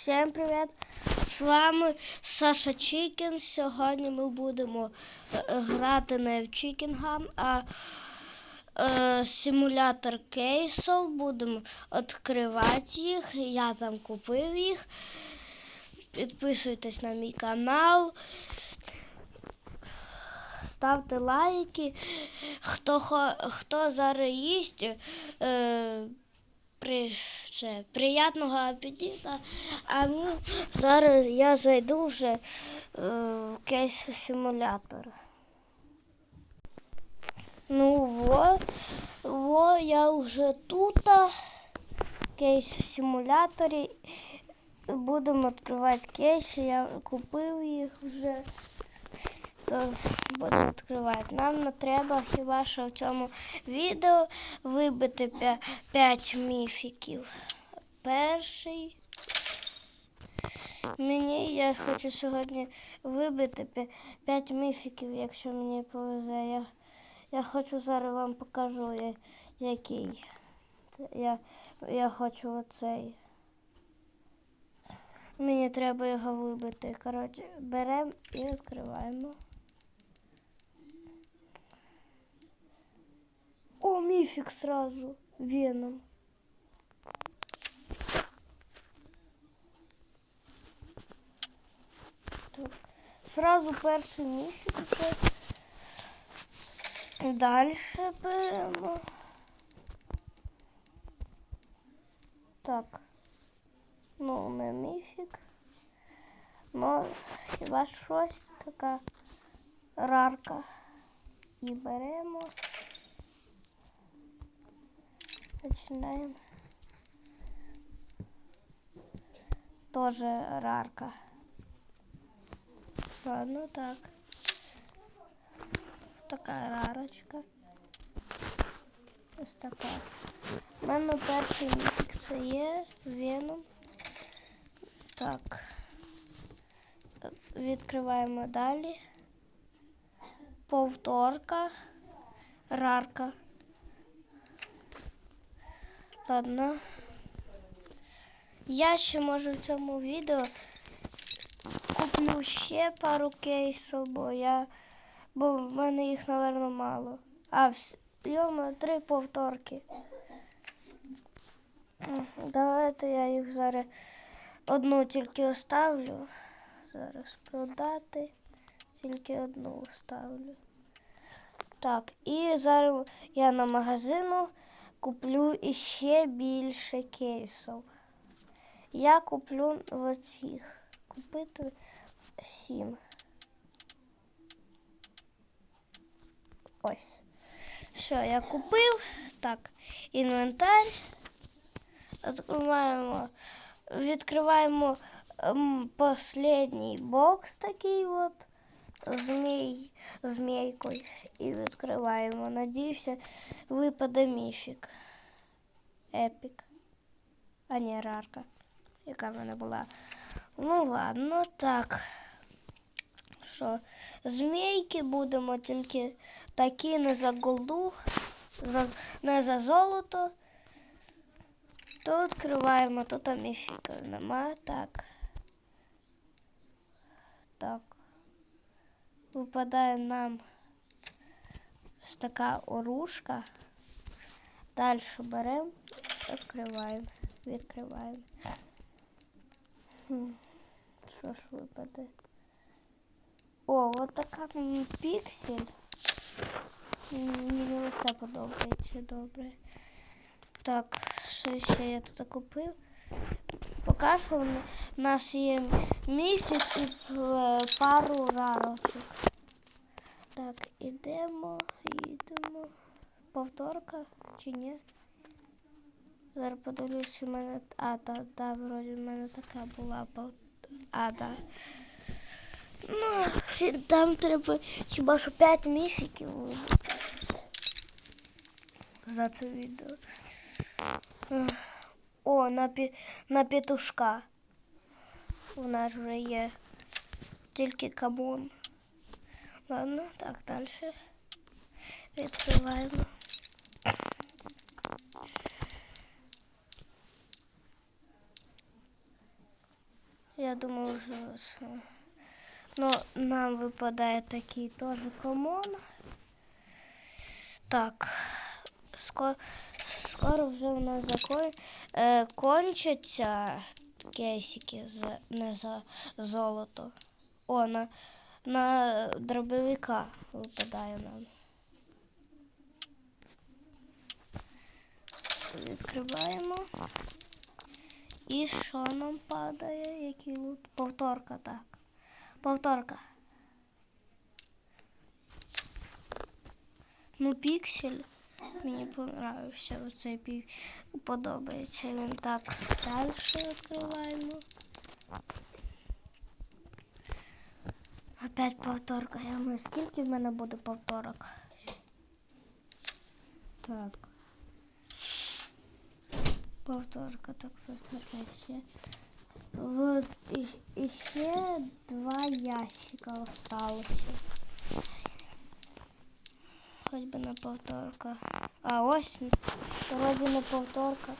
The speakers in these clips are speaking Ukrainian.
Всім привіт! З вами Саша Чікін. Сьогодні ми будемо е, грати не в Чікінгам, а е, симулятор кейсів. Будемо відкривати їх. Я там купив їх. Підписуйтесь на мій канал. Ставте лайки. Хто, хто зараз їсть. Е, при, це, приятного апетита. А ну, зараз я зайду вже е, в кейс симулятор. Ну во, во я вже тут. В кейс симуляторі. Будемо відкривати кейси. Я купив їх вже. То будемо відкривати. Нам треба хіба що в цьому відео вибити 5 міфіків. Перший. Мені я хочу сьогодні вибити 5 міфіків, якщо мені повезе. Я, я хочу зараз вам покажу, який. Я, я хочу оцей. Мені треба його вибити. Коротше, беремо і відкриваємо. О, мифик сразу. Веном. Так. Сразу перший міфік вже. Дальше беремо. Так. Ну, не міфік. Ну, хіба щось така рарка. І беремо. Починаємо. Тоже рарка. Ладно, так. Така рарочка. Ось така. У мене перший місяць це є Веном. Так. Відкриваємо далі. Повторка. Рарка. Ладно. Я ще може в цьому відео куплю ще пару кейсів, бо я. Бо в мене їх, напевно, мало. А, вс- йома, три повторки. Давайте я їх зараз одну тільки оставлю. Зараз продати. Тільки одну оставлю. Так, і зараз я на магазину куплю іще більше кейсів. Я куплю оцих. Купити сім. Ось. Все, я купив. Так, інвентар. Відкриваємо, відкриваємо ем, последній бокс такий от. Змій, змійкою. І відкриваємо. Надіюся, випаде міфік. Епік. А не рарка, яка в мене була. Ну ладно, так. Що, змійки будемо тільки такі не за голду, за, не за золото. То відкриваємо, то там міфіка нема. Так. Так. Випадає нам ось така оружка. Далі беремо, відкриваємо, відкриваємо. Що ж випаде? О, от така мені піксель. Мені оце подобається добре. Так, що ще я тут купив? Що в нас є місяць і е, пару рарочок. Так, ідемо, їдемо. Повторка чи ні? Зараз подивлюсь, в мене. А, та, та, вроді в мене така була А, да. Ну, там треба хіба що 5 місяців. За це відео. О, на, пі... на петушка. У нас вже є. Тільки камон. Ладно, так, далі. Відкриваємо. Я думаю, вже. Ну, нам випадає такий теж комон. Так. Скоро, скоро вже у нас закон, е, кончаться кейсики за, не за золото. О, на, на дробовика випадає нам. Відкриваємо. І що нам падає? Який лут? Повторка, так. Повторка. Ну, піксель. Мені понравився оцей пік. Подобається він так. Далі відкриваємо. Опять повторка. Я думаю, скільки в мене буде повторок? Так. Повторка, так, повторка ще. Вот і, і ще два ящика осталося. Хоч би не повторка. А ось вроді не повторка.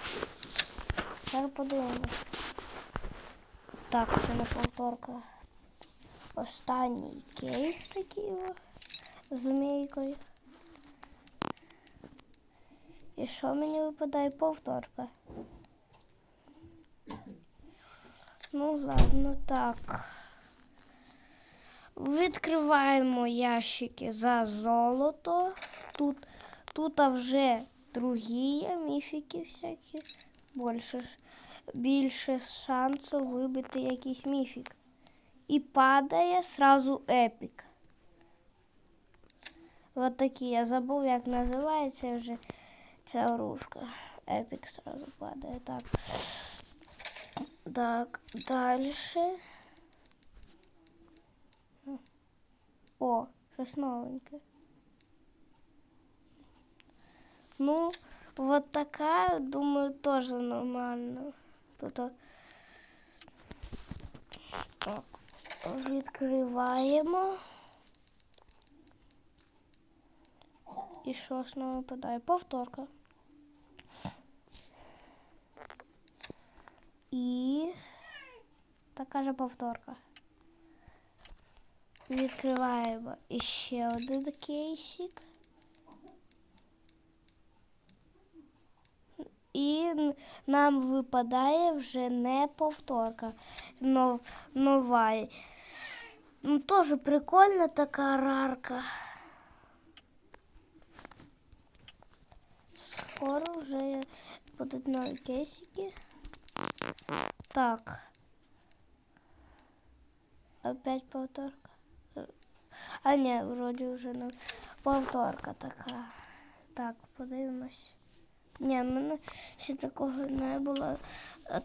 Зараз подивимось. Так, це не повторка. Останній кейс такий з змійкою. І що мені випадає повторка? Ну ладно, так. Відкриваємо ящики за золото. Тут, тут вже другі міфіки всякі. Більше, більше шансу вибити якийсь міфік. І падає сразу епік. Вот такі. Я забув, як називається вже ця оружка. Епік сразу падає. Так. Так, дальше. О, щось новеньке. Ну, вот така, думаю, тоже нормально. Тут о- так, відкриваємо. І що ж нам випадає? Повторка. І така же повторка. Відкриваємо іще один кейсик. І н- нам випадає вже не повторка. Но, нова. Ну, теж прикольна така рарка. Скоро вже будуть нові кейсики. Так. Опять повторка. А ні, вроді вже не повторка така. Так, подивимось. Ні, в мене ще такого не було.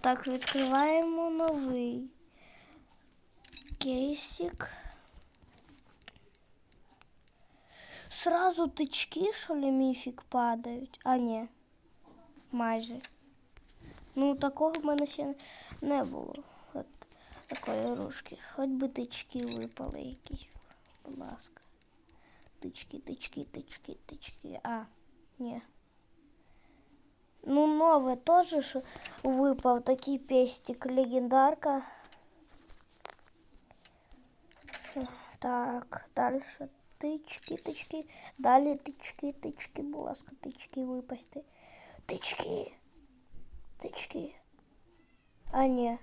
Так, відкриваємо новий кейсик. Сразу тички, що ли, міфік падають? А ні. Майже. Ну, такого в мене ще не було. От такої оружки. Хоч би тички випали якісь. Будь ласка. Тички, тички, тички, тички. А, ні. Ну, нове теж що випав такий пестик легендарка. Так, далі тички, тички. Далі тички, тички, будь ласка, тички випасти. Тички. Тички. А ні.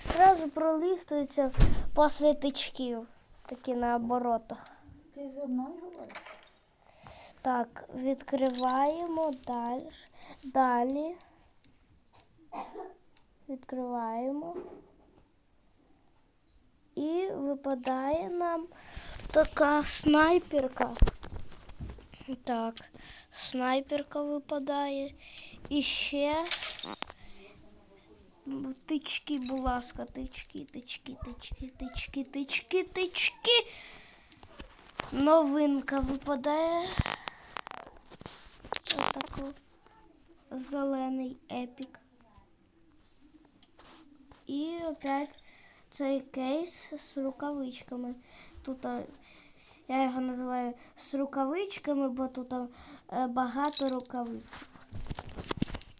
Сразу пролистується після тичків. Такі на оборотах. Ти зі мною говориш? Так, відкриваємо далі. Далі. Відкриваємо. І випадає нам така снайперка. Так, снайперка випадає. І ще тички, будь ласка, тички, тички, тички, тички, тички, тички. Новинка випадає. Отаку зелений епік. І опять цей кейс з рукавичками. Тут я його називаю з рукавичками, бо тут е, багато рукавичок.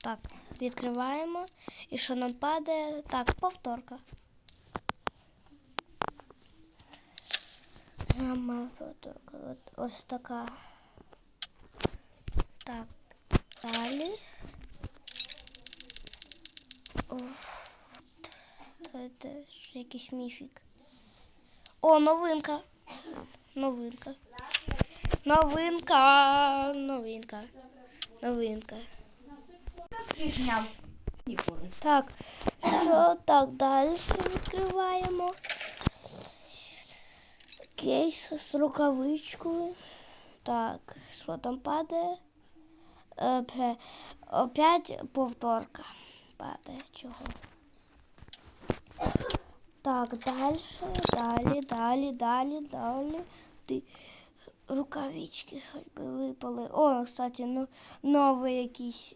Так, відкриваємо. І що нам падає? Так, повторка. Гама повторка. От, ось така. Так, далі. О, це теж якийсь міфік. О, новинка. Новинка. Новинка. Новинка. Новинка. Зняв. Так, що так далі відкриваємо. Кейс з рукавичкою. Так, що там падає? Опять повторка. Падає чого. Так, далі, далі, далі, далі, далі. Ти рукавички хоч би випали. О, кстати, ну, новий якийсь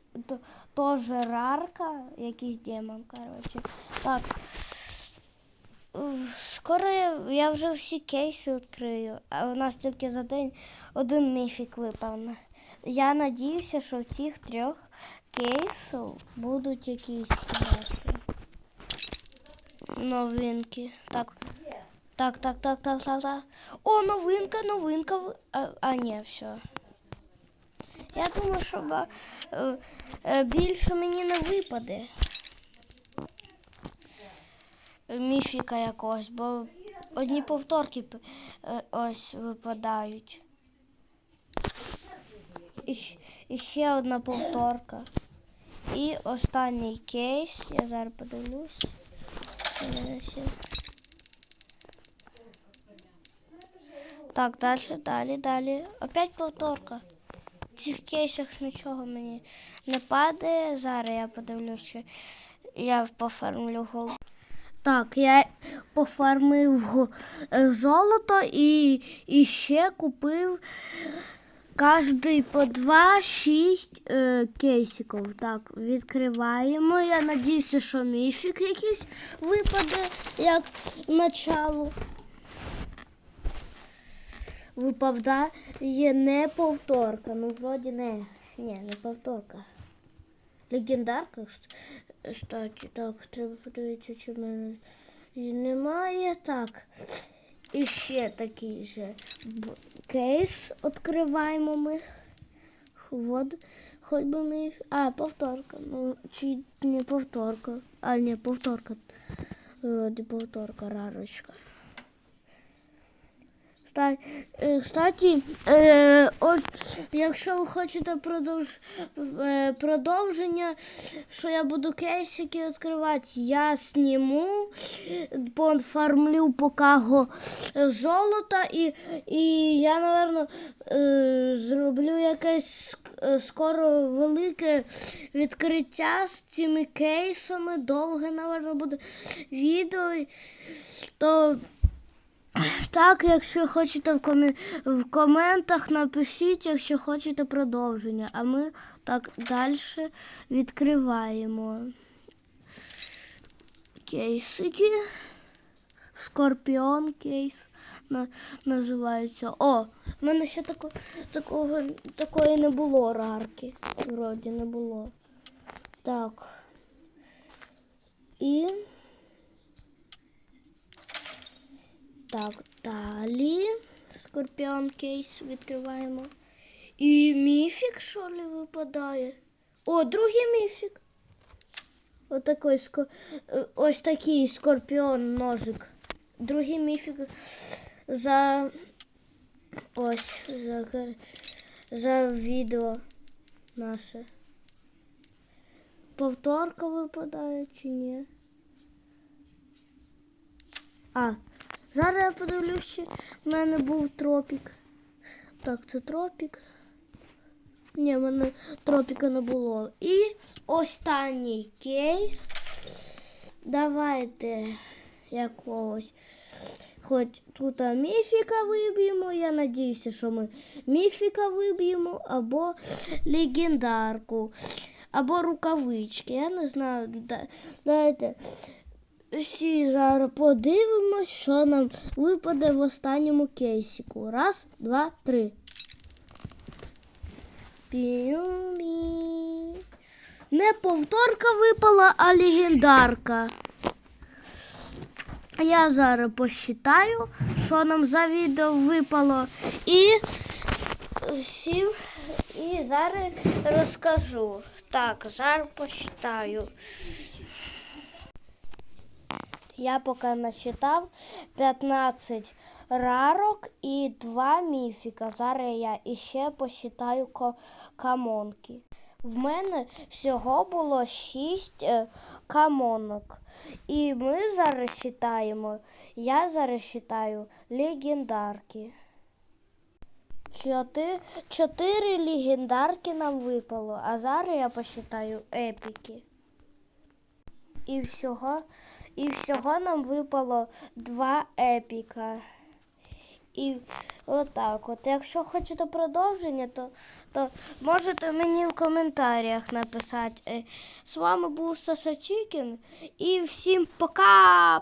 теж рарка, якийсь демон, коротше. Так. Скоро я, вже всі кейси відкрию, а у нас тільки за день один міфік випав. Я надіюся, що в цих трьох кейсів будуть якісь наші новинки. Так. Так, так, так, так, так, так. О, новинка, новинка. А, а ні, все. Я думаю, що е, е, більше мені не випаде. Міфіка якогось, бо одні повторки е, ось випадають. І, ще одна повторка. І останній кейс. Я зараз подивлюсь. Так, далі, далі, далі. Опять повторка. В цих кейсах нічого мені не падає. Зараз я подивлюся, я пофармлю гол. Так, я пофармив е, золото і, і ще купив кожний по два, шість е, кейсиків. Так, відкриваємо. Я надіюся, що міфік якийсь випаде як начало. Випадає не повторка. Ну, вроді не. Ні, не повторка. Легендарка, кст- так, треба подивитися, чи в мене її немає. Так. І ще такий же кейс відкриваємо ми. Вот, хоч би ми. А, повторка. Ну, чи не повторка. А, ні, повторка. Вроді повторка, рарочка. Ста- е, е, ось, якщо ви хочете е, продовження, що я буду кейсики відкривати, я зніму, пофармлю поки го е, золота і, і я, напевно, зроблю якесь скоро велике відкриття з цими кейсами. Довге, напевно, буде відео. То так, якщо хочете в, комі... в коментах, напишіть, якщо хочете продовження. А ми так далі відкриваємо кейсики. Скорпіон кейс на... називається. О, в мене ще тако... такого... такої не було рарки. Вроді не було. Так. І. Так, далі. Скорпіон кейс відкриваємо. І міфік, що ли, випадає? О, другий міфік. Отакий, е, ось такий скорпіон ножик. Другий міфік за ось за, за відео наше. Повторка випадає чи ні? А, зараз я подивлюсь, чи в мене був тропік. Так, це тропік. Ні, в мене тропіка не було. І останній кейс. Давайте якогось. Хоч тут а, міфіка виб'ємо. Я надіюся, що ми міфіка виб'ємо, або легендарку, або рукавички. Я не знаю. Да- Давайте всі зараз подивимось, що нам випаде в останньому кейсику. Раз, два, три. Пі-пі. Не повторка випала, а легендарка. Я зараз посчитаю, що нам за відео випало. І сім. І зараз розкажу. Так, зараз посчитаю. Я поки насчитав 15 рарок і 2 міфіка. Зараз я іще посчитаю камонки. В мене всього було 6 камонок. І ми зараз считаємо, я зараз считаю легендарки. Чотири легендарки нам випало, а зараз я посчитаю епіки. І всього, і всього нам випало два епіка. І отак от. Якщо хочете продовження, то, то можете мені в коментарях написати. Е, З вами був Саша Чікін і всім пока!